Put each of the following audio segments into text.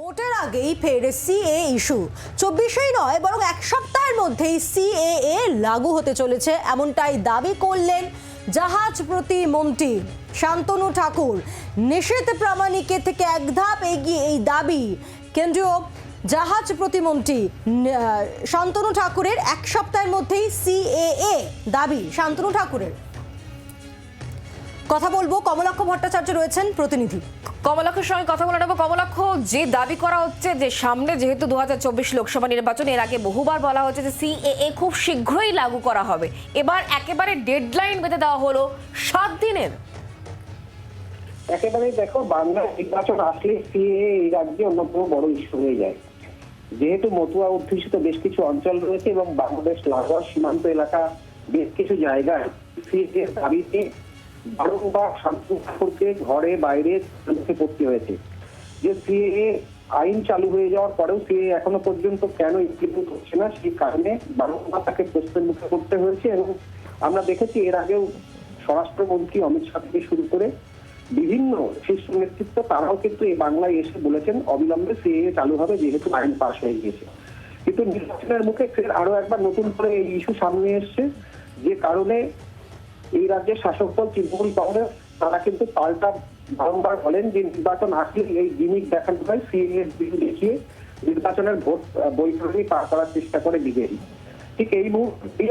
ভোটের আগেই ফের সিএ ইস্যু চব্বিশেই নয়, বরং এক সপ্তাহের মধ্যেই সিএএ লাগু হতে চলেছে, এমনটাই দাবি করলেন জাহাজ প্রতিমন্ত্রী শান্তনু ঠাকুর। নিষেধ প্রামাণিকের থেকে এক ধাপ এগিয়ে এই দাবি। কেন্দ্রীয় জাহাজ প্রতিমন্ত্রী শান্তনু ঠাকুরের এক সপ্তাহের মধ্যেই সিএএ দাবি, শান্তনু ঠাকুরের। কথা বলব। কমলাক্ষ ভট্টাচার্য রয়েছেন প্রতিনিধি। কমলাক্ষের সঙ্গে কথা বলে নেব। কমলাক্ষ যে দাবি করা হচ্ছে যে সামনে যেহেতু দুহাজার চব্বিশ লোকসভা নির্বাচন এর আগে বহুবার বলা হচ্ছে যে সিএএ খুব শীঘ্রই লাগু করা হবে। এবার একেবারে ডেডলাইন বেঁধে দেওয়া হলো সাত দিনের। একেবারেই দেখো বাংলা নির্বাচন আসলে সিএ এই রাজ্যে অন্যতম বড় ইস্যু হয়ে যায়। যেহেতু মতুয়া অধ্যুষিত বেশ কিছু অঞ্চল রয়েছে এবং বাংলাদেশ লাগোয়া সীমান্ত এলাকা বেশ কিছু জায়গায় সিএ দাবিতে বারংবার শান্তি ঠাকুরকে ঘরে বাইরে মুখে পড়তে হয়েছে। যে সিএ আইন চালু হয়ে যাওয়ার পরেও সিএ এখনও পর্যন্ত কেন ইমপ্লিমেন্ট হচ্ছে না, সেই কারণে বারংবার তাকে প্রশ্নের মুখে পড়তে হয়েছে এবং আমরা দেখেছি এর আগেও স্বরাষ্ট্রমন্ত্রী অমিত শাহ থেকে শুরু করে বিভিন্ন শীর্ষ নেতৃত্ব, তারাও কিন্তু এই বাংলায় এসে বলেছেন, অবিলম্বে সিএ চালু হবে যেহেতু আইন পাশ হয়ে গিয়েছে। কিন্তু নির্বাচনের মুখে ফের আরও একবার নতুন করে এই ইস্যু সামনে এসছে, যে কারণে এই রাজ্যের শাসক দল তৃণমূল কংগ্রেস তারা কিন্তু পাল্টা বারংবার বলেন যে নির্বাচন আসলে এই জিনিস দেখানো হয় সিএ বিল দেখিয়ে নির্বাচনের ভোট আহ, বৈঠকই পার করার চেষ্টা করে বিজেপি। ঠিক এই মুহূর্তে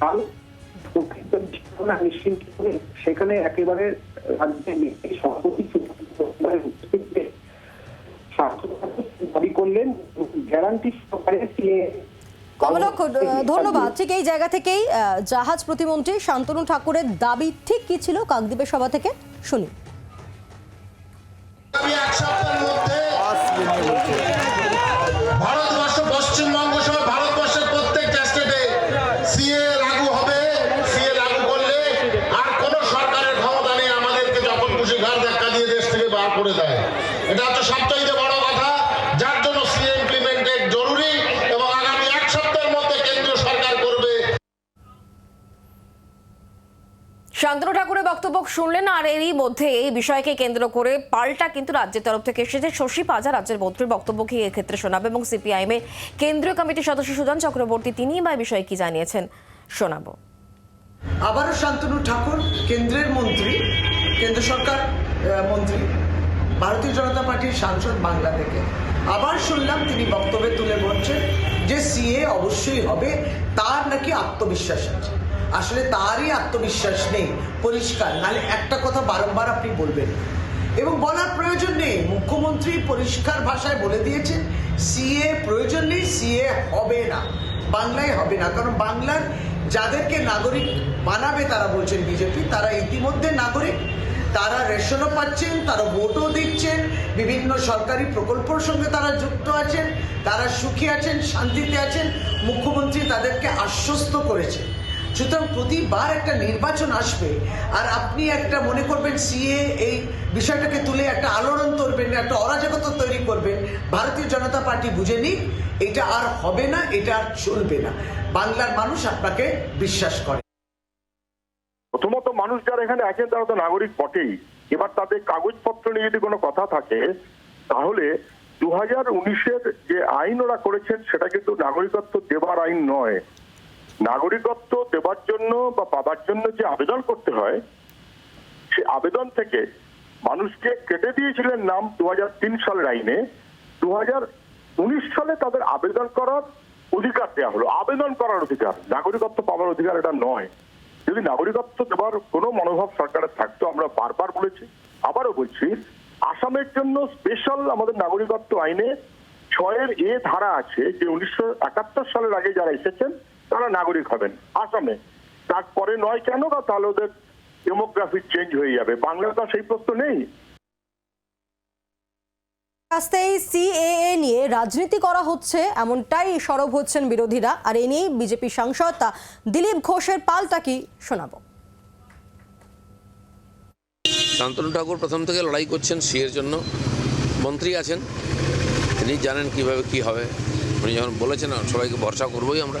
কাল নিশ্চিন্ত করে সেখানে একেবারে রাজ্যের সভাপতি দাবি করলেন গ্যারান্টি সহকারে সিএ কমলক্ষ ধন্যবাদ। ঠিক এই জায়গা থেকেই জাহাজ প্রতিমন্ত্রী শান্তনু ঠাকুরের দাবি ঠিক কি ছিল? কাকদ্বীপের সভা থেকে শুনি। ভারতবর্ষ পশ্চিমবঙ্গ সহ ভারতবর্ষের প্রত্যেকটা স্টেটে সিএ লাগু হবে। সিএ লাগু করলে আর কোন সরকারের ক্ষমতা নেই আমাদেরকে যখন খুশি ঘর ধাক্কা দিয়ে দেশ থেকে বার করে দেয়। এটা হচ্ছে সবচাইতে বড় কথা যার জন্য সিএ ইমপ্লিমেন্টেড জরুরি এবং আগামী এক সপ্তাহের মধ্যে কেন্দ্রীয় সরকার করবে শান্তনু ঠাকুরের বক্তব্য শুনলেন আর এরই মধ্যে এই বিষয়কে কেন্দ্র করে পাল্টা কিন্তু রাজ্যের তরফ থেকে এসেছে শশী পাজা, রাজ্যের মন্ত্রীর বক্তব্যকে এক্ষেত্রে শোনাবে এবং সিপিআইএম এর কেন্দ্রীয় কমিটির সদস্য সুজন চক্রবর্তী, তিনি বা বিষয়ে কি জানিয়েছেন? শোনাবো। আবারও শান্তনু ঠাকুর, কেন্দ্রের মন্ত্রী, কেন্দ্র সরকার মন্ত্রী, ভারতীয় জনতা পার্টির সাংসদ বাংলা থেকে আবার শুনলাম তিনি বক্তব্যে তুলে বলছেন যে সিএ অবশ্যই হবে, তার নাকি আত্মবিশ্বাস আছে। আসলে তারই আত্মবিশ্বাস নেই। পরিষ্কার। নালে একটা কথা বারংবার আপনি বলবেন। এবং বলার প্রয়োজন নেই। মুখ্যমন্ত্রী পরিষ্কার ভাষায় বলে দিয়েছেন, সিএ প্রয়োজন নেই, সিএ হবে না। বাংলায় হবে না। কারণ বাংলার যাদেরকে নাগরিক বানাবে তারা বলছেন বিজেপি, তারা ইতিমধ্যে নাগরিক। তারা রেশনও পাচ্ছেন, তারা ভোটও দিচ্ছেন। বিভিন্ন সরকারি প্রকল্পর সঙ্গে তারা যুক্ত আছেন, তারা সুখী আছেন, শান্তিতে আছেন। মুখ্যমন্ত্রী তাদেরকে আশ্বস্ত করেছে সুতরাং প্রতিবার একটা নির্বাচন আসবে, আর আপনি একটা মনে করবেন সিএ এই বিষয়টাকে তুলে একটা আলোড়ন তুলবেন, একটা অরাজকতা তৈরি করবেন, ভারতীয় জনতা পার্টি বুঝে নিক, এটা আর হবে না, এটা আর চলবে না। বাংলার মানুষ আপনাকে বিশ্বাস করে। প্রথমত মানুষ যারা এখানে আছেন, তারা তো নাগরিক বটেই। এবার তাদের কাগজপত্র নিয়ে যদি কোনো কথা থাকে, তাহলে দু হাজার উনিশের যে আইন ওরা করেছেন, সেটা কিন্তু নাগরিকত্ব দেবার আইন নয়। নাগরিকত্ব দেবার জন্য বা পাবার জন্য যে আবেদন করতে হয়, সে আবেদন থেকে মানুষকে কেটে দিয়েছিলেন নাম দু হাজার তিন সালের আইনে। দু হাজার উনিশ সালে তাদের আবেদন করার অধিকার দেওয়া হলো। আবেদন করার অধিকার, নাগরিকত্ব পাওয়ার অধিকার এটা নয়। যদি নাগরিকত্ব দেওয়ার কোনো মনোভাব সরকারের থাকতো, আমরা বারবার বলেছি, আবারও বলছি, আসামের জন্য স্পেশাল আমাদের নাগরিকত্ব আইনে ছয়ের এ ধারা আছে যে উনিশশো একাত্তর সালের আগে যারা এসেছেন তারা নাগরিক হবেন। আসামে। তারপরে নয় কেন না তাহলে ওদের ডেমোগ্রাফি চেঞ্জ হয়ে যাবে? বাংলায় তো আর সেই প্রশ্ন নেই। আস্তেই সিএএ নিয়ে রাজনীতি করা হচ্ছে এমনটাই সরব হচ্ছেন বিরোধীরা। আর এ নিয়েই বিজেপি সাংসদ তা দিলীপ ঘোষের পাল্টা কি শোনাবো? শান্তনু ঠাকুর প্রথম থেকে লড়াই করছেন সিএর জন্য। মন্ত্রী আছেন। তিনি জানেন কীভাবে কি হবে। উনি যখন বলেছেন সবাইকে ভরসা করবোই আমরা।